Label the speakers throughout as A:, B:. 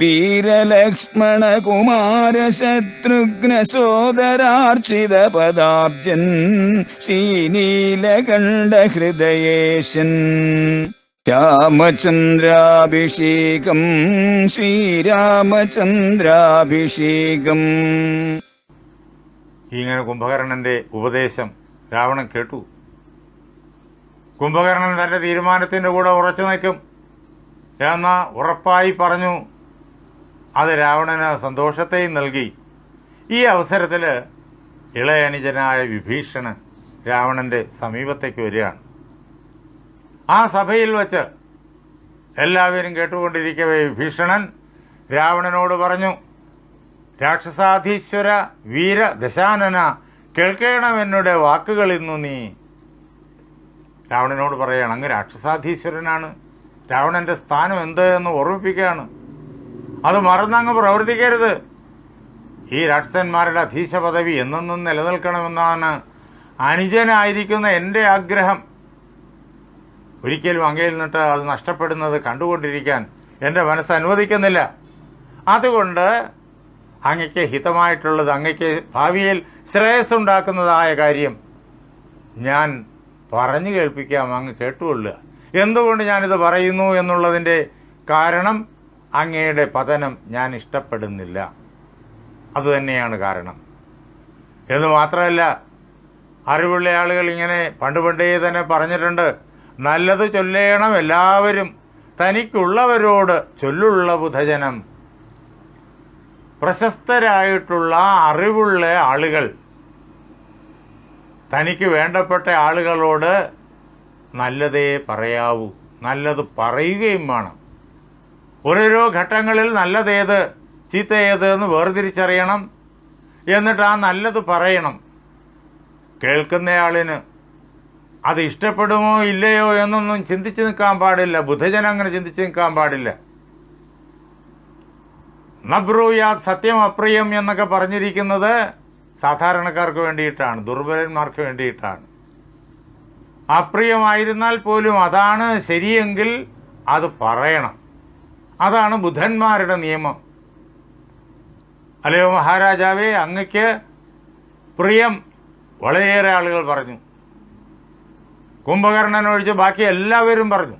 A: വീരലക്ഷ്മണ കുമാര ശത്രുഘ്ന സോദരാർച്ചിത പദാബ്ജൻ ശ്രീനീലകണ്ഠ ഹൃദയേശൻ രാമചന്ദ്രാഭിഷേകം ശ്രീരാമചന്ദ്രാഭിഷേകം.
B: ഇങ്ങനെ കുംഭകർണന്റെ ഉപദേശം രാവണൻ കേട്ടു. കുംഭകർണൻ തന്റെ തീരുമാനത്തിന്റെ കൂടെ ഉറച്ചു നിൽക്കും. എന്ന ഉറപ്പായി പറഞ്ഞു അത് രാവണന് സന്തോഷത്തെയും നൽകി. ഈ അവസരത്തിൽ ഇളയനുജനായ വിഭീഷണൻ രാവണന്റെ സമീപത്തേക്ക് വരികയാണ്. ആ സഭയിൽ വച്ച് എല്ലാവരും കേട്ടുകൊണ്ടിരിക്കവേ വിഭീഷണൻ രാവണനോട് പറഞ്ഞു രാക്ഷസാധീശ്വര വീര ദശാനന കേൾക്കണമെന്നുടെ വാക്കുകൾ ഇന്നു നീ. രാവണനോട് പറയുകയാണ് അങ്ങ് രാക്ഷസാധീശ്വരനാണ്. രാവണന്റെ സ്ഥാനം എന്ത് എന്ന് ഓർമ്മിപ്പിക്കുകയാണ്. അത് മറന്നങ്ങ് പ്രവർത്തിക്കരുത്. ഈ രാക്ഷസന്മാരുടെ അധീശ പദവി എന്നെന്നും നിലനിൽക്കണമെന്നാണ് അനുജനായിരിക്കുന്ന എന്റെ ആഗ്രഹം. ഒരിക്കലും അങ്ങയിൽ നിന്നിട്ട് അത് നഷ്ടപ്പെടുന്നത് കണ്ടുകൊണ്ടിരിക്കാൻ എന്റെ മനസ്സ് അനുവദിക്കുന്നില്ല. അതുകൊണ്ട് അങ്ങയ്ക്ക് ഹിതമായിട്ടുള്ളത് അങ്ങയ്ക്ക് ഭാവിയിൽ ശ്രേയസ് ഉണ്ടാക്കുന്നതായ കാര്യം ഞാൻ പറഞ്ഞു കേൾപ്പിക്കാം അങ്ങ് കേട്ടുകൊള്ളുക. എന്തുകൊണ്ട് ഞാനിത് പറയുന്നു എന്നുള്ളതിന്റെ കാരണം അങ്ങയുടെ പതനം ഞാൻ ഇഷ്ടപ്പെടുന്നില്ല. അതുതന്നെയാണ് കാരണം. എന്ന് മാത്രമല്ല അറിവുള്ള ആളുകൾ ഇങ്ങനെ പണ്ട് പണ്ടേ തന്നെ പറഞ്ഞിട്ടുണ്ട് നല്ലത് ചൊല്ലേണം എല്ലാവരും തനിക്കുള്ളവരോട് ചൊല്ലുള്ള ബുധജനം. പ്രശസ്തരായിട്ടുള്ള അറിവുള്ള ആളുകൾ തനിക്ക് വേണ്ടപ്പെട്ട ആളുകളോട് നല്ലതേ പറയാവൂ നല്ലത് പറയുകയും വേണം. ഓരോരോ ഘട്ടങ്ങളിൽ നല്ലതേത് ചീത്ത ഏത് എന്ന് വേർതിരിച്ചറിയണം. എന്നിട്ട് ആ നല്ലത് പറയണം. കേൾക്കുന്നയാളിന് അത് ഇഷ്ടപ്പെടുമോ ഇല്ലയോ എന്നൊന്നും ചിന്തിച്ചു നിൽക്കാൻ പാടില്ല. ബുധജനം അങ്ങനെ ചിന്തിച്ചു നിൽക്കാൻ പാടില്ല. നബ്രൂയാത് സത്യം അപ്രിയം എന്നൊക്കെ പറഞ്ഞിരിക്കുന്നത് സാധാരണക്കാർക്ക് വേണ്ടിയിട്ടാണ് ദുർബലന്മാർക്ക് വേണ്ടിയിട്ടാണ്. അപ്രിയമായിരുന്നാൽ പോലും അതാണ് ശരിയെങ്കിൽ അത് പറയണം. അതാണ് ബുധന്മാരുടെ നിയമം. അല്ലയോ മഹാരാജാവേ അങ്ങക്ക് പ്രിയം വളരെയേറെ ആളുകൾ പറഞ്ഞു. കുംഭകർണൻ ഒഴിച്ച് ബാക്കി എല്ലാവരും പറഞ്ഞു.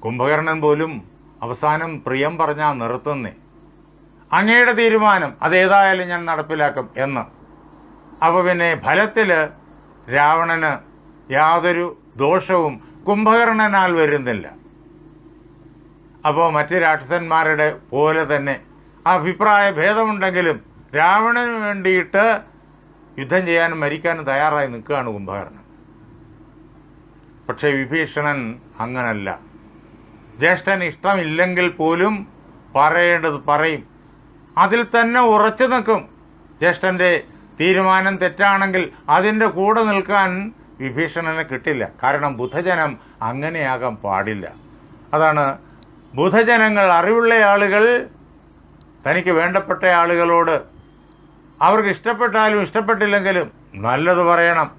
B: കുംഭകർണൻ പോലും അവസാനം പ്രിയം പറഞ്ഞാൽ നിർത്തുന്നേ. അങ്ങയുടെ തീരുമാനം അതേതായാലും ഞാൻ നടപ്പിലാക്കും എന്ന്. അപ്പൊ പിന്നെ ഫലത്തിൽ രാവണന് യാതൊരു ദോഷവും കുംഭകർണനാൽ വരുന്നില്ല. അപ്പോൾ മറ്റ് രാക്ഷസന്മാരുടെ പോലെ തന്നെ അഭിപ്രായ ഭേദമുണ്ടെങ്കിലും രാവണന് വേണ്ടിയിട്ട് യുദ്ധം ചെയ്യാനും മരിക്കാനും തയ്യാറായി നിൽക്കുകയാണ് കുംഭകർണൻ പക്ഷേ വിഭീഷണൻ അങ്ങനല്ല. ജ്യേഷ്ഠൻ ഇഷ്ടമില്ലെങ്കിൽ പോലും പറയേണ്ടത് പറയും. അതിൽ തന്നെ ഉറച്ചു നിൽക്കും. ജ്യേഷ്ഠന്റെ തീരുമാനം തെറ്റാണെങ്കിൽ അതിന്റെ കൂടെ നിൽക്കാൻ വിഭീഷണന് കിട്ടില്ല. കാരണം ബുധജനം അങ്ങനെയാകാൻ പാടില്ല. അതാണ് ബുധജനങ്ങൾ അറിവുള്ള ആളുകൾ തനിക്ക് വേണ്ടപ്പെട്ട ആളുകളോട് അവർക്ക് ഇഷ്ടപ്പെട്ടാലും ഇഷ്ടപ്പെട്ടില്ലെങ്കിലും നല്ലത് പറയണം.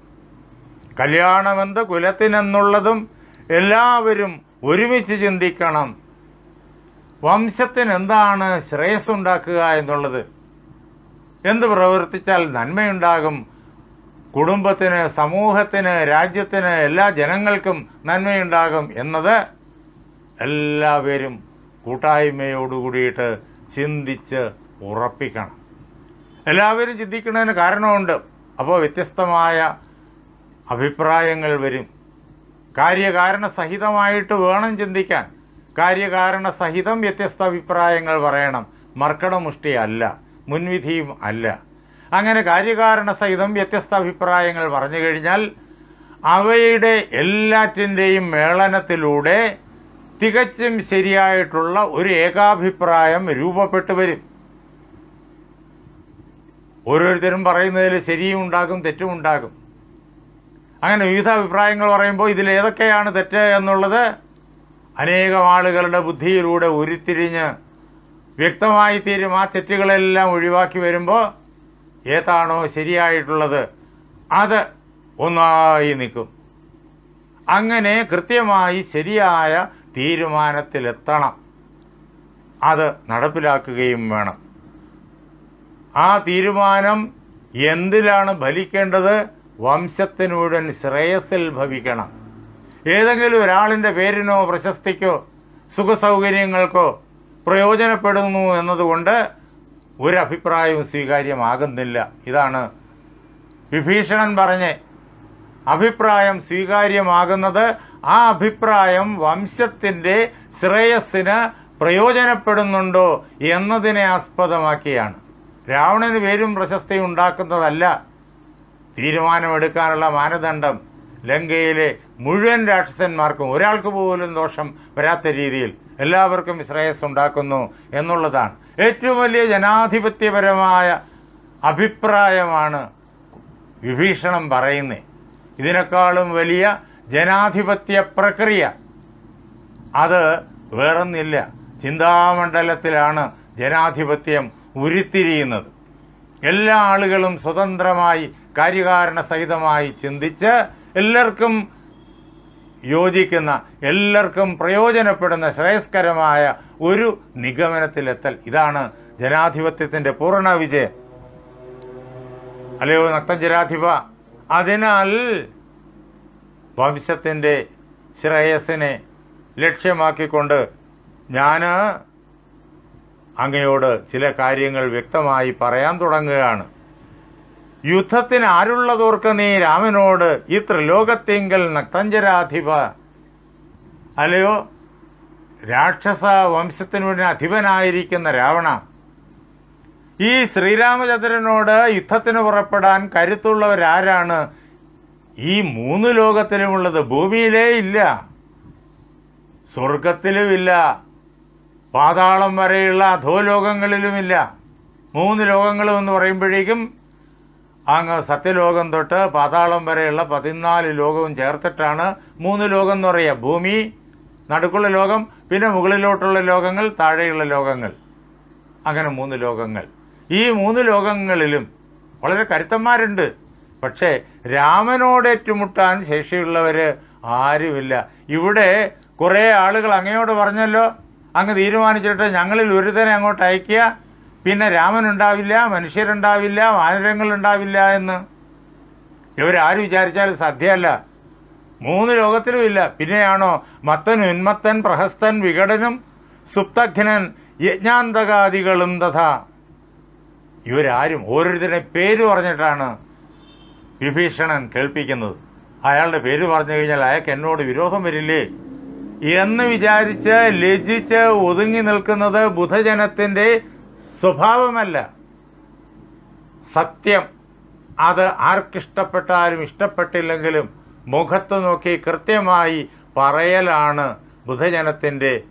B: കല്യാണമെന്ത് കുലത്തിനെന്നുള്ളതും എല്ലാവരും ഒരുമിച്ച് ചിന്തിക്കണം. വംശത്തിന് എന്താണ് ശ്രേയസ്സുണ്ടാക്കുക എന്നുള്ളത്. എന്ത് പ്രവർത്തിച്ചാൽ നന്മയുണ്ടാകും. കുടുംബത്തിന് സമൂഹത്തിന് രാജ്യത്തിന് എല്ലാ ജനങ്ങൾക്കും നന്മയുണ്ടാകും എന്നത് എല്ലാവരും കൂട്ടായ്മയോടുകൂടിയിട്ട് ചിന്തിച്ച് ഉറപ്പിക്കണം. എല്ലാവരും ചിന്തിക്കുന്നതിന് കാരണമുണ്ട്. അപ്പോൾ വ്യത്യസ്തമായ അഭിപ്രായങ്ങൾ വരും. കാര്യകാരണ സഹിതമായിട്ട് വേണം ചിന്തിക്കാൻ. കാര്യകാരണ സഹിതം വ്യത്യസ്ത അഭിപ്രായങ്ങൾ പറയണം. മർക്കടമുഷ്ടി അല്ല മുൻവിധിയും അല്ല. അങ്ങനെ കാര്യകാരണ സഹിതം വ്യത്യസ്ത അഭിപ്രായങ്ങൾ പറഞ്ഞു കഴിഞ്ഞാൽ അവയുടെ എല്ലാറ്റിന്റെയും മേളനത്തിലൂടെ തികച്ചും ശരിയായിട്ടുള്ള ഒരു ഏകാഭിപ്രായം രൂപപ്പെട്ടു വരും. ഓരോരുത്തരും പറയുന്നതിൽ ശരിയും ഉണ്ടാകും തെറ്റും ഉണ്ടാകും. അങ്ങനെ വിവിധ അഭിപ്രായങ്ങൾ പറയുമ്പോൾ ഇതിൽ ഏതൊക്കെയാണ് തെറ്റ് എന്നുള്ളത് അനേകം ആളുകളുടെ ബുദ്ധിയിലൂടെ ഉരുത്തിരിഞ്ഞ് വ്യക്തമായി തീരും. ആ തെറ്റുകളെല്ലാം ഒഴിവാക്കി വരുമ്പോൾ ഏതാണോ ശരിയായിട്ടുള്ളത് അത് ഒന്നായി നിൽക്കും. അങ്ങനെ കൃത്യമായി ശരിയായ തീരുമാനത്തിലെത്തണം. അത് നടപ്പിലാക്കുകയും വേണം. ആ തീരുമാനം എന്തിലാണ് ഭലിക്കേണ്ടത് വംശത്തിനുടൻ ശ്രേയസ്സിൽ ഭവിക്കണം. ഏതെങ്കിലും ഒരാളിന്റെ പേരിനോ പ്രശസ്തിക്കോ സുഖസൗകര്യങ്ങൾക്കോ പ്രയോജനപ്പെടുന്നു എന്നതുകൊണ്ട് ഒരഭിപ്രായവും സ്വീകാര്യമാകുന്നില്ല. ഇതാണ് വിഭീഷണൻ പറഞ്ഞ് അഭിപ്രായം സ്വീകാര്യമാകുന്നത് ആ അഭിപ്രായം വംശത്തിന്റെ ശ്രേയസ്സിന് പ്രയോജനപ്പെടുന്നുണ്ടോ എന്നതിനെ ആസ്പദമാക്കിയാണ്. രാവണന് പേരും പ്രശസ്തി ഉണ്ടാക്കുന്നതല്ല. തീരുമാനമെടുക്കാനുള്ള മാനദണ്ഡം ലങ്കയിലെ മുഴുവൻ രാക്ഷസന്മാർക്കും ഒരാൾക്ക് പോലും ദോഷം വരാത്ത രീതിയിൽ എല്ലാവർക്കും ശ്രേയസ് ഉണ്ടാക്കുന്നു എന്നുള്ളതാണ്. ഏറ്റവും വലിയ ജനാധിപത്യപരമായ അഭിപ്രായമാണ് വിഭീഷണം പറയുന്നത് ഇതിനേക്കാളും വലിയ ജനാധിപത്യ പ്രക്രിയ. അത് വേറൊന്നില്ല. ചിന്താമണ്ഡലത്തിലാണ് ജനാധിപത്യം ഉരുത്തിരിയുന്നത്. എല്ലാ ആളുകളും സ്വതന്ത്രമായി കാര്യകാരണ സഹിതമായി ചിന്തിച്ച് എല്ലാവർക്കും യോജിക്കുന്ന എല്ലാവർക്കും പ്രയോജനപ്പെടുന്ന ശ്രേയസ്കരമായ ഒരു നിഗമനത്തിലെത്തൽ. ഇതാണ് ജനാധിപത്യത്തിന്റെ പൂർണ വിജയം. അല്ലയോ നക്തജനാധിപ അതിനാൽ വംശത്തിന്റെ ശ്രേയസ്സിനെ ലക്ഷ്യമാക്കിക്കൊണ്ട് ഞാൻ അങ്ങയോട് ചില കാര്യങ്ങൾ വ്യക്തമായി പറയാൻ തുടങ്ങുകയാണ്. യുദ്ധത്തിന് ആരുള്ളതോർക്ക് നീ രാമനോട് ഈ ത്രിലോകത്തിങ്കൽ നക്തഞ്ചരാധിപ അല്ലയോ? രാക്ഷസ വംശത്തിനു വേണ്ടി അധിപനായിരിക്കുന്ന രാവണ ഈ ശ്രീരാമചന്ദ്രനോട് യുദ്ധത്തിന് പുറപ്പെടാൻ കരുത്തുള്ളവരാരാണ് ഈ മൂന്ന് ലോകത്തിലുമുള്ളത് ഭൂമിയിലേ ഇല്ല. സ്വർഗത്തിലുമില്ല. പാതാളം വരെയുള്ള അധോലോകങ്ങളിലുമില്ല മൂന്ന് ലോകങ്ങളും എന്ന് പറയുമ്പോഴേക്കും അങ്ങ് സത്യലോകം തൊട്ട് പാതാളം വരെയുള്ള പതിനാല് ലോകവും ചേർത്തിട്ടാണ് മൂന്ന് ലോകം എന്ന് പറയുക. ഭൂമി നടുക്കുള്ള ലോകം പിന്നെ മുകളിലോട്ടുള്ള ലോകങ്ങൾ താഴെയുള്ള ലോകങ്ങൾ. അങ്ങനെ മൂന്ന് ലോകങ്ങൾ. ഈ മൂന്ന് ലോകങ്ങളിലും വളരെ കരുത്തന്മാരുണ്ട്. പക്ഷേ രാമനോട് ഏറ്റുമുട്ടാൻ ശേഷിയുള്ളവര് ആരുമില്ല. ഇവിടെ കുറേ ആളുകൾ അങ്ങയോട് പറഞ്ഞല്ലോ അങ്ങ് തീരുമാനിച്ചിട്ട് ഞങ്ങളിൽ ഒരുതനെ അങ്ങോട്ട് അയക്കുക പിന്നെ രാമൻ രാമനുണ്ടാവില്ല മനുഷ്യരുണ്ടാവില്ല വാനരങ്ങളുണ്ടാവില്ല എന്ന്. ഇവരാര് വിചാരിച്ചാലും സാധ്യമല്ല മൂന്ന് ലോകത്തിലും ഇല്ല പിന്നെയാണോ മത്തൻ ഉന്മത്തൻ പ്രഹസ്തൻ വികടനും സുപ്തഘ്നൻ യജ്ഞാന്തകാദികളും തഥ. ഇവരാരും ഓരോരുത്തരുടെ പേര് പറഞ്ഞിട്ടാണ് വിഭീഷണൻ കേൾപ്പിക്കുന്നത്. അയാളുടെ പേര് പറഞ്ഞു കഴിഞ്ഞാൽ അയാൾക്ക് എന്നോട് വിരോധം വരില്ലേ? എന്ന് വിചാരിച്ച് ലജ്ജിച്ച് ഒതുങ്ങി നിൽക്കുന്നത് ബുധജനത്തിന്റെ സ്വഭാവമല്ല. സത്യം. അത് ആർക്കിഷ്ടപ്പെട്ടാലും ഇഷ്ടപ്പെട്ടില്ലെങ്കിലും മുഖത്ത് നോക്കി കൃത്യമായി പറയലാണ് ബുധജനത്തിന്റെ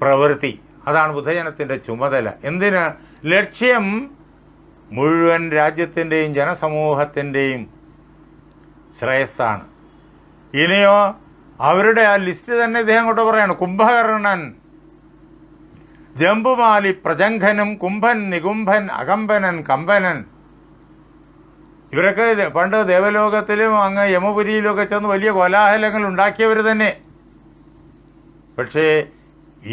B: പ്രവൃത്തി. അതാണ് ബുധജനത്തിന്റെ ചുമതല. എന്തിന്? ലക്ഷ്യം മുഴുവൻ രാജ്യത്തിന്റെയും ജനസമൂഹത്തിന്റെയും ശ്രേയസ്സാണ്. ഇനിയോ അവരുടെ ആ ലിസ്റ്റ് തന്നെ ഇദ്ദേഹം കൊണ്ട് പറയാണ് കുംഭകർണൻ ജമ്പുമാലി പ്രജംഘനും കുംഭൻ നികുംഭൻ അകമ്പനൻ കമ്പനൻ. ഇവരൊക്കെ പണ്ട് ദേവലോകത്തിലും അങ്ങ് യമപുരിയിലൊക്കെ ചെന്ന് വലിയ കോലാഹലങ്ങൾ ഉണ്ടാക്കിയവർ തന്നെ. പക്ഷേ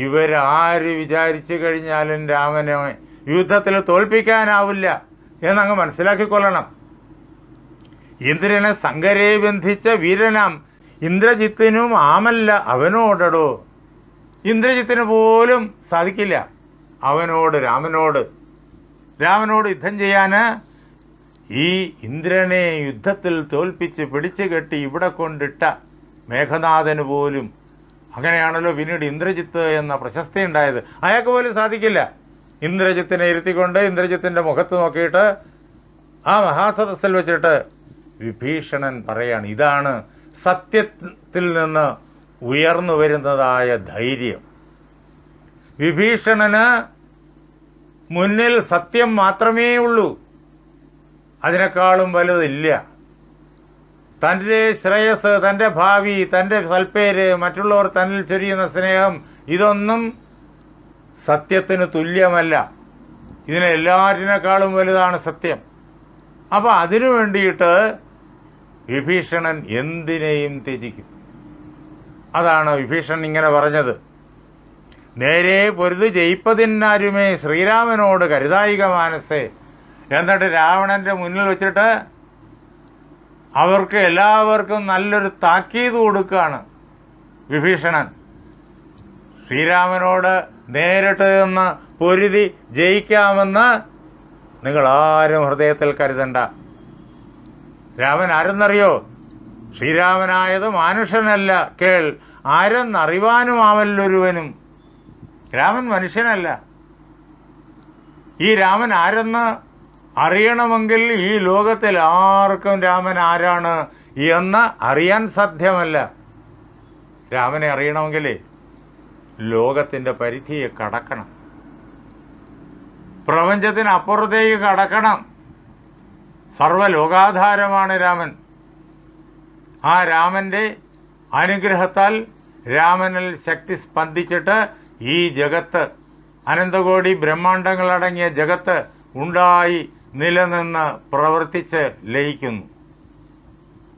B: ഇവരാര് വിചാരിച്ചു കഴിഞ്ഞാലും രാമനെ യുദ്ധത്തിൽ തോൽപ്പിക്കാനാവില്ല എന്നങ്ങ് മനസ്സിലാക്കിക്കൊള്ളണം. ഇന്ദ്രനെ സങ്കരെ ബന്ധിച്ച വീരനാം. ഇന്ദ്രജിത്തിനും ആമല്ല അവനോടടോ. ഇന്ദ്രജിത്തിന് പോലും സാധിക്കില്ല. അവനോട് രാമനോട്. രാമനോട് യുദ്ധം ചെയ്യാന് ഈ ഇന്ദ്രനെ യുദ്ധത്തിൽ തോൽപ്പിച്ച് പിടിച്ചു കെട്ടി ഇവിടെ കൊണ്ടിട്ട മേഘനാഥന് പോലും. അങ്ങനെയാണല്ലോ പിന്നീട് ഇന്ദ്രജിത്ത് എന്ന പ്രശസ്തി ഉണ്ടായത്. അയാൾക്ക് പോലും സാധിക്കില്ല. ഇന്ദ്രജിത്തിനെ ഇരുത്തിക്കൊണ്ട് ഇന്ദ്രജിത്തിന്റെ മുഖത്ത് നോക്കിയിട്ട് ആ മഹാസദസ്സിൽ വെച്ചിട്ട് വിഭീഷണൻ പറയാണ് ഇതാണ് സത്യത്തിൽ നിന്ന് ഉയർന്നു വരുന്നതായ ധൈര്യം. വിഭീഷണന് മുന്നിൽ സത്യം മാത്രമേ ഉള്ളൂ അതിനേക്കാളും വലുതില്ല. തന്റെ ശ്രേയസ് തന്റെ ഭാവി തന്റെ സൽപ്പേര് മറ്റുള്ളവർ തന്നിൽ ചൊരിയുന്ന സ്നേഹം ഇതൊന്നും സത്യത്തിന് തുല്യമല്ല. ഇതിനെല്ലാറ്റിനേക്കാളും വലുതാണ് സത്യം. അപ്പോൾ അതിനു വേണ്ടിയിട്ട് വിഭീഷണൻ എന്തിനേയും ത്യജിക്കും. അതാണ് വിഭീഷണൻ ഇങ്ങനെ പറഞ്ഞത്. നേരെ പൊരുത് ജയിപ്പതിനാരുമേ ശ്രീരാമനോട് കരുതായിക മാനസേ എന്നിട്ട് രാവണന്റെ മുന്നിൽ വെച്ചിട്ട് അവർക്ക് എല്ലാവർക്കും നല്ലൊരു താക്കീത് കൊടുക്കുകയാണ് വിഭീഷണൻ. ശ്രീരാമനോട് നേരിട്ട് നിന്ന് പൊരുതി ജയിക്കാമെന്ന് നിങ്ങൾ ആരും ഹൃദയത്തിൽ കരുതണ്ട. രാമൻ ആരെന്നറിയോ ശ്രീരാമനായത് മനുഷ്യനല്ല. കേൾ ആരെന്നറിവാനുമാവല്ലൊരുവനും. രാമൻ മനുഷ്യനല്ല. ഈ രാമൻ ആരെന്ന് അറിയണമെങ്കിൽ ഈ ലോകത്തിൽ ആർക്കും രാമൻ ആരാണ് എന്ന് അറിയാൻ സാധ്യമല്ല. രാമനെ അറിയണമെങ്കിൽ ലോകത്തിന്റെ പരിധിയെ കടക്കണം. പ്രപഞ്ചത്തിനപ്പുറത്തേക്ക് കടക്കണം. സർവലോകാധാരമാണ് രാമൻ. ആ രാമന്റെ അനുഗ്രഹത്താൽ രാമനിൽ ശക്തി സ്പന്ദിച്ചിട്ട് ഈ ജഗത്ത് അനന്തകോടി ബ്രഹ്മാണ്ടങ്ങളടങ്ങിയ ജഗത്ത് ഉണ്ടായി നിലനിന്ന് പ്രവർത്തിച്ച് ലയിക്കുന്നു.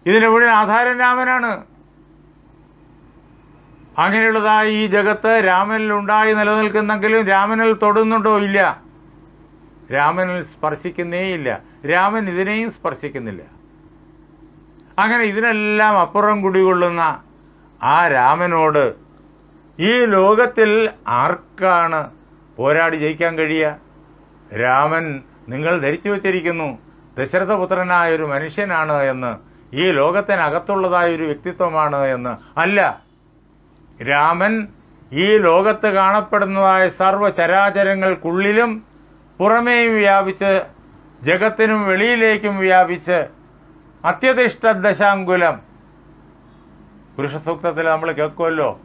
B: ഇതിന് മുഴുവൻ ആധാരൻ രാമനാണ്. അങ്ങനെയുള്ളതായി ഈ ജഗത്ത് രാമനിൽ ഉണ്ടായി നിലനിൽക്കുന്നെങ്കിലും രാമനിൽ തൊടുന്നുണ്ടോ ഇല്ല? രാമനിൽ സ്പർശിക്കുന്നേയില്ല. രാമൻ ഇതിനെയും സ്പർശിക്കുന്നില്ല. അങ്ങനെ ഇതിനെല്ലാം അപ്പുറം കുടികൊള്ളുന്ന ആ രാമനോട് ഈ ലോകത്തിൽ ആർക്കാണ് പോരാടി ജയിക്കാൻ കഴിയുക? രാമൻ നിങ്ങൾ ധരിച്ചു വച്ചിരിക്കുന്നു ദശരഥപുത്രനായ ഒരു മനുഷ്യനാണ് എന്ന് ഈ ലോകത്തിനകത്തുള്ളതായ ഒരു വ്യക്തിത്വമാണ് എന്ന്. അല്ല രാമൻ ഈ ലോകത്ത് കാണപ്പെടുന്നതായ സർവ ചരാചരങ്ങൾക്കുള്ളിലും പുറമേയും വ്യാപിച്ച് ജഗത്തിനും വെളിയിലേക്കും വ്യാപിച്ച് അത്യധിഷ്ഠ ദശാങ്കുലം. പുരുഷസൂക്തത്തിൽ നമ്മൾ കേൾക്കുമല്ലോ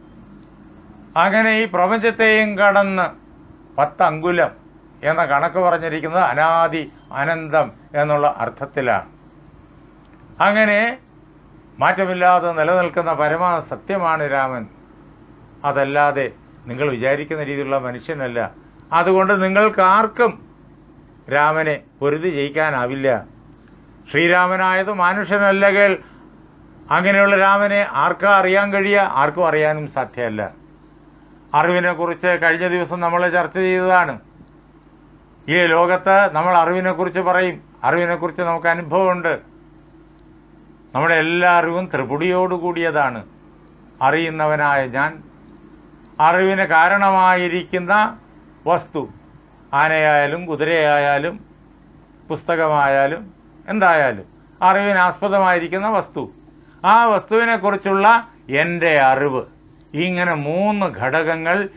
B: അങ്ങനെ ഈ പ്രപഞ്ചത്തെയും കടന്ന് പത്തങ്കുലം എന്ന കണക്ക് പറഞ്ഞിരിക്കുന്നത് അനാദി അനന്തം എന്നുള്ള അർത്ഥത്തിലാണ്. അങ്ങനെ മാറ്റമില്ലാതെ നിലനിൽക്കുന്ന പരമാ സത്യമാണ് രാമൻ. അതല്ലാതെ നിങ്ങൾ വിചാരിക്കുന്ന രീതിയിലുള്ള മനുഷ്യനല്ല. അതുകൊണ്ട് നിങ്ങൾക്ക് ആർക്കും രാമനെ പൊരുതി ജയിക്കാനാവില്ല. ശ്രീരാമനായത് മാനുഷനല്ലകൾ അങ്ങനെയുള്ള രാമനെ ആർക്കാ അറിയാൻ കഴിയുക ആർക്കും അറിയാനും സാധ്യമല്ല അറിവിനെ കുറിച്ച് കഴിഞ്ഞ ദിവസം നമ്മൾ ചർച്ച ചെയ്തതാണ്. ഈ ലോകത്ത് നമ്മൾ അറിവിനെ കുറിച്ച് പറയും. അറിവിനെ കുറിച്ച് നമുക്ക് അനുഭവമുണ്ട്. നമ്മുടെ എല്ലാ അറിവും ത്രിപുടിയോട് കൂടിയതാണ്. അറിയുന്നവനായ ഞാൻ. അറിവിന് കാരണമായിരിക്കുന്ന വസ്തു. ആനയായാലും കുതിരയായാലും പുസ്തകമായാലും എന്തായാലും അറിവിനാസ്പദമായിരിക്കുന്ന വസ്തു. ആ വസ്തുവിനെക്കുറിച്ചുള്ള എന്റെ അറിവ്. ഇങ്ങനെ മൂന്ന് ഘടകങ്ങൾ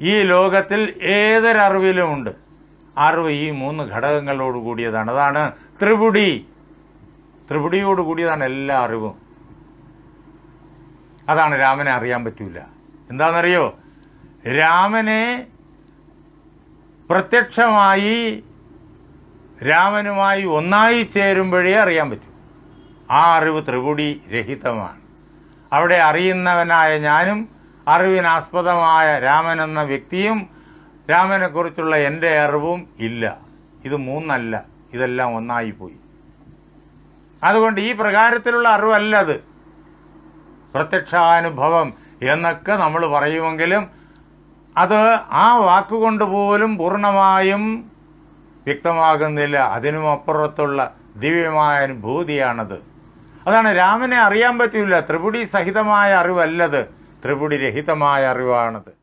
B: ഈ ലോകത്തിൽ ഏതൊരറിവിലുമുണ്ട്? അറിവ് ഈ മൂന്ന് ഘടകങ്ങളോട് കൂടിയതാണ്. അതാണ് ത്രിപുടി. ത്രിപുടിയോട് കൂടിയതാണ് എല്ലാ അറിവും. അതാണ് രാമനെ അറിയാൻ പറ്റൂല. എന്താണെന്നറിയോ? രാമനെ പ്രത്യക്ഷമായി രാമനുമായി ഒന്നായി ചേരുമ്പോഴേ അറിയാൻ പറ്റൂ. ആ അറിവ് ത്രിപുടി രഹിതമാണ്. അവിടെ അറിയുന്നവനായ ഞാനും അറിവിനാസ്പദമായ രാമൻ എന്ന വ്യക്തിയും രാമനെക്കുറിച്ചുള്ള എന്റെ അറിവും ഇല്ല. ഇത് മൂന്നല്ല. ഇതെല്ലാം ഒന്നായി പോയി. അതുകൊണ്ട് ഈ പ്രകാരത്തിലുള്ള അറിവല്ല അത് പ്രത്യക്ഷാനുഭവം എന്നൊക്കെ നമ്മൾ പറയുമെങ്കിലും അത് ആ വാക്കുകൊണ്ട് പോലും പൂർണമായും വ്യക്തമാകുന്നില്ല. അതിനും അപ്പുറത്തുള്ള ദിവ്യമായ അനുഭൂതിയാണത്. അതാണ് രാമനെ അറിയാൻ പറ്റില്ല. ത്രിപുടി സഹിതമായ അറിവല്ലത്. ത്രിപുടി രഹിതമായ അറിവാണത്.